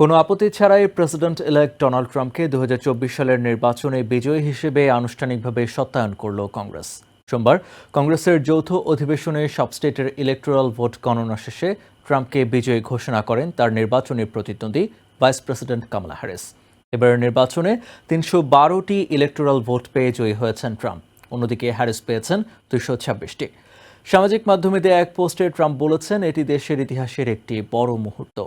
কোনো আপত্তি ছাড়াই প্রেসিডেন্ট ইলেক্ট ডোনাল্ড ট্রাম্পকে দু হাজার চব্বিশ সালের নির্বাচনে বিজয়ী হিসেবে আনুষ্ঠানিকভাবে সত্যায়ন করল কংগ্রেস। সোমবার কংগ্রেসের যৌথ অধিবেশনে সব স্টেটের ইলেকটোরাল ভোট গণনা শেষে ট্রাম্পকে বিজয়ী ঘোষণা করেন তার নির্বাচনী প্রতিদ্বন্দ্বী ভাইস প্রেসিডেন্ট কামলা হ্যারিস এবারের নির্বাচনে তিনশো বারোটি ইলেকটোরাল ভোট পেয়ে জয়ী হয়েছেন ট্রাম্প। অন্যদিকে হ্যারিস পেয়েছেন দুইশো ছাব্বিশটি। সামাজিক মাধ্যমে দেয়া এক পোস্টে ট্রাম্প বলেছেন, এটি দেশের ইতিহাসের একটি বড় মুহূর্ত।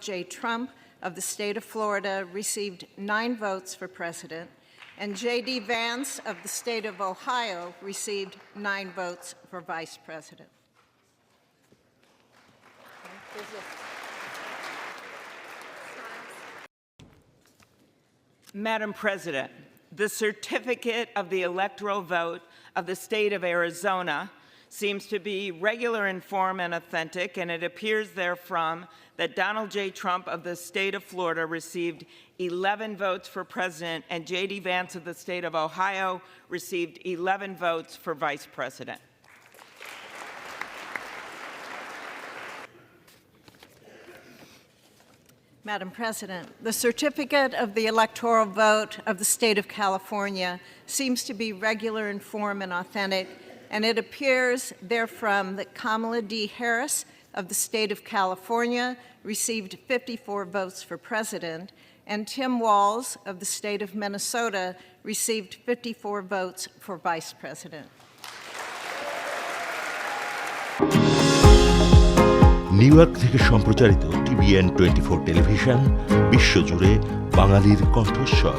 J. Trump of the state of Florida received nine votes for president, and J.D. Vance of the state of Ohio received nine votes for vice president. Madam President, the certificate of the electoral vote of the state of Arizona seems to be regular in form and authentic, and it appears therefrom that Donald J. Trump of the state of Florida received 11 votes for president, and J.D. Vance of the state of Ohio received 11 votes for vice president. Madam President, the certificate of the electoral vote of the state of California seems to be regular in form and authentic, and it appears therefrom that Kamala D. Harris of the state of California received 54 votes for president, and Tim Walz of the state of Minnesota received 54 votes for vice president. New York থেকে সম্প্রচারিত TVN twenty four television বিশ্বজুড়ে বাঙালির কণ্ঠস্বর